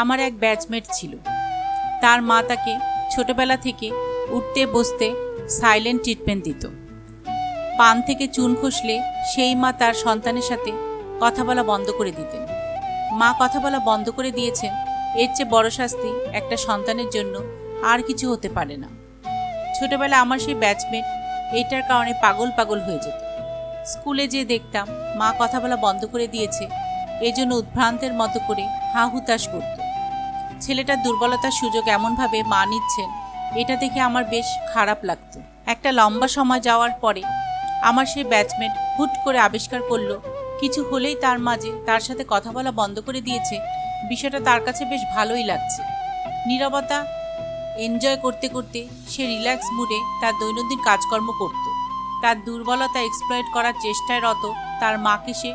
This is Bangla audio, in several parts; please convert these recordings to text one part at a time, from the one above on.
আমার এক ব্যাচমেট ছিল। তার মা তাকে ছোটবেলা থেকে উঠতে বসতে সাইলেন্ট ট্রিটমেন্ট দিত। পান থেকে চুন খসলে সেই মা তার সন্তানের সাথে কথা বলা বন্ধ করে দিতেন। মা কথা বলা বন্ধ করে দিয়েছেন, এর চেয়ে বড় শাস্তি একটা সন্তানের জন্য আর কিছু হতে পারে না। ছোটবেলা আমার সেই ব্যাচমেট এইটার কারণে পাগল পাগল হয়ে যেত। স্কুলে যে দেখতাম মা কথা বলা বন্ধ করে দিয়েছে, এজন্য উদ্ভ্রান্তের মতো করে হা হুতাশ করত। ছেলেটার দুর্বলতার সুযোগ এমনভাবে মা নিচ্ছেন, এটা দেখে আমার বেশ খারাপ লাগতো একটা লম্বা সময় যাওয়ার পরে আমার সেই ব্যাচমেট হুট করে আবিষ্কার করল, কিছু হলেই তার মাঝে তার সাথে কথা বলা বন্ধ করে দিয়েছে, বিষয়টা তার কাছে বেশ ভালোই লাগছে। নীরবতা এনজয় করতে করতে সে রিল্যাক্স মুডে তার দৈনন্দিন কাজকর্ম করত। তার দুর্বলতা এক্সপ্লয়েট করার চেষ্টায় রত তার মাকে সে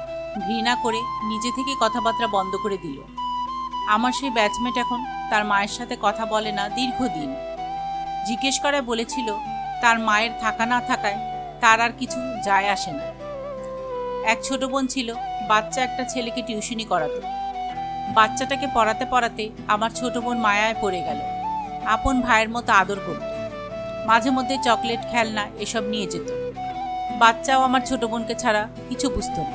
ঘৃণা করে নিজে থেকে কথাবার্তা বন্ধ করে দিল। আমার সেই ব্যাচমেট এখন তার মায়ের সাথে কথা বলে না দীর্ঘদিন। জিজ্ঞেস করায় বলেছিল, তার মায়ের থাকা না থাকায় তার আর কিছু যায় আসে না। এক ছোট বোন ছিল, বাচ্চা একটা ছেলেকে টিউশনি করাতো। বাচ্চাটাকে পড়াতে পড়াতে আমার ছোট বোন মায়ায় পড়ে গেল। আপন ভাইয়ের মতো আদর করত। মাঝে মধ্যে চকলেট, খেলনা এসব নিয়ে যেত। বাচ্চাও আমার ছোট বোনকে ছাড়া কিছু বুঝত না।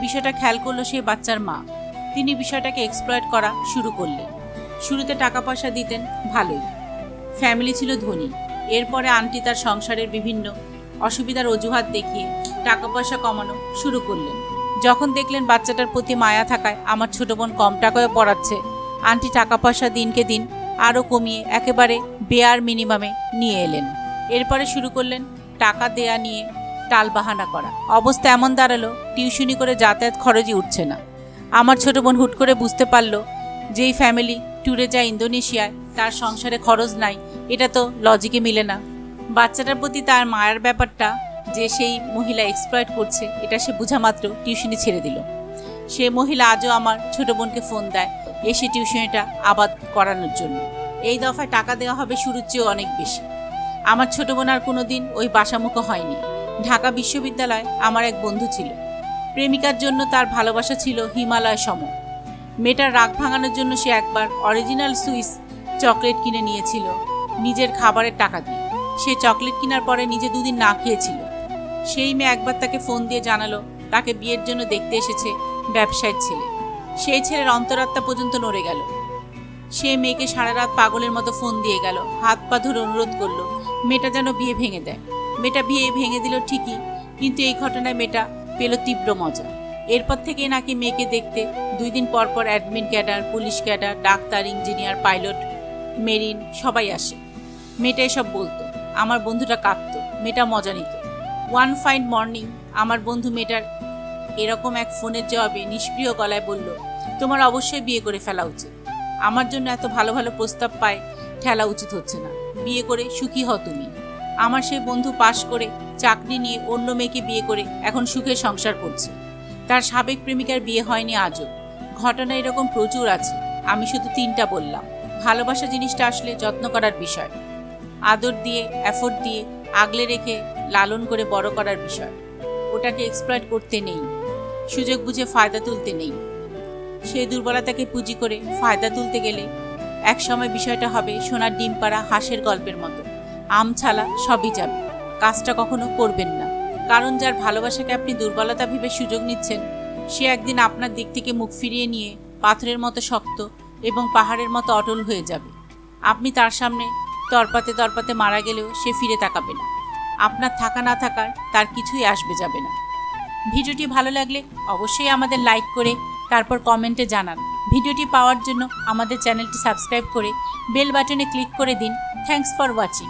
বিষয়টা খেয়াল করল সেই বাচ্চার মা। তিনি বিষয়টাকে এক্সপ্লয়েট করা শুরু করলেন। শুরুতে টাকা পয়সা দিতেন, ভালোই। ফ্যামিলি ছিল ধনী। এরপরে আন্টি তার সংসারের বিভিন্ন অসুবিধার অজুহাত দেখিয়ে টাকা পয়সা কমানো শুরু করলেন। যখন দেখলেন বাচ্চাটার প্রতি মায়া থাকায় আমার ছোট বোন কম টাকায় পড়াচ্ছে, আন্টি টাকা পয়সা দিনকে দিন আরও কমিয়ে একেবারে বেয়ার মিনিমামে নিয়ে এলেন। এরপরে শুরু করলেন টাকা দেয়া নিয়ে টালবাহানা করা। অবস্থা এমন দাঁড়াল, টিউশনি করে যাতায়াত খরচই উঠছে না। আমার ছোট বোন হুট করে বুঝতে পারল যেই ফ্যামিলি ট্যুরে যায় ইন্দোনেশিয়ায়, তার সংসারে খরচ নাই, এটা তো লজিকে মিলে না। বাচ্চাটার প্রতি তার মায়ের ব্যাপারটা যে সেই মহিলা এক্সপ্লয়েট করছে, এটা সে বোঝা মাত্র টিউশনি ছেড়ে দিল। সে মহিলা আজও আমার ছোট বোনকে ফোন দেয় এসে টিউশনিটা আবাদ করানোর জন্য। এই দফায় টাকা দেওয়া হবে শুরুর চেয়েও অনেক বেশি। আমার ছোট বোন আর কোনো দিন ওই বাসামুখো হয়নি। ঢাকা বিশ্ববিদ্যালয় আমার এক বন্ধু ছিল। প্রেমিকার জন্য তার ভালোবাসা ছিল হিমালয় সম। মেয়েটার রাগ ভাঙানোর জন্য সে একবার অরিজিনাল সুইস চকলেট কিনে নিয়েছিল, নিজের খাবারের টাকা দিয়ে। সে চকলেট কেনার পরে নিজে দুদিন না খেয়েছিল। সেই মেয়ে একবার তাকে ফোন দিয়ে জানালো, তাকে বিয়ের জন্য দেখতে এসেছে ব্যবসায়ীর ছেলে। সেই ছেলের অন্তরাত্মা পর্যন্ত নড়ে গেল। সে মেয়েকে সারা রাত পাগলের মতো ফোন দিয়ে গেল, হাত পা ধরে অনুরোধ করল, মেয়েটা যেন বিয়ে ভেঙে দেয়। মেয়েটা বিয়ে ভেঙে দিল ঠিকই, কিন্তু এই ঘটনায় মেয়েটা পেল তীব্র মজা। এরপর থেকে নাকি মেয়েকে দেখতে দুই দিন পর পর admin cadre police cadre doctor engineer pilot marine সবাই আসে। মেয়েটা এসব বলতো, আমার বন্ধুটা কাঁদতো, মেয়েটা মজা নিত। ওয়ান ফাইন মর্নিং আমার বন্ধু মেয়েটার এরকম এক ফোনের জবাবে নিষ্প্রিয় গলায় বলল, তোমার অবশ্যই বিয়ে করে ফেলা উচিত। আমার জন্য এত ভালো ভালো প্রস্তাব পায়, ঠেলা উচিত হচ্ছে না। বিয়ে করে সুখী হও তুমি। আমার সেই বন্ধু পাশ করে চাকরি নিয়ে অন্য মেয়েকে বিয়ে করে এখন সুখে সংসার করছে। তার সাবেক প্রেমিকার বিয়ে হয়নি আজও। ঘটনা এরকম প্রচুর আছে, আমি শুধু তিনটা বললাম। ভালোবাসা জিনিসটা আসলে যত্ন করার বিষয়। আদর দিয়ে এফোর্ট দিয়ে, আগলে রেখে, লালন করে বড় করার বিষয়। ওটাকে এক্সপ্লয়েট করতে নেই। সুযোগ বুঝে ফায়দা তুলতে নেই। সেই দুর্বলতাকে পুঁজি করে ফায়দা তুলতে গেলে এক সময় বিষয়টা হবে সোনার ডিম পাড়া হাঁসের গল্পের মতো। আম ছালা সবই যাবে। কাজটা কখনো করবেন না। কারণ যার ভালোবাসাকে আপনি দুর্বলতা ভেবে সুযোগ নিচ্ছেন, সে একদিন আপনার দিক থেকে মুখ ফিরিয়ে নিয়ে পাথরের মতো শক্ত এবং পাহাড়ের মতো অটল হয়ে যাবে। আপনি তার সামনে তরপাতে তরপাতে মারা গেলেও সে ফিরে তাকাবে না। আপনার থাকা না থাকার তার কিছুই আসবে যাবে না। ভিডিওটি ভালো লাগলে অবশ্যই আমাদের লাইক করে, তারপর কমেন্টে জানান। ভিডিওটি পাওয়ার জন্য আমাদের চ্যানেলটি সাবস্ক্রাইব করে বেল বাটনে ক্লিক করে দিন। Thanks for watching.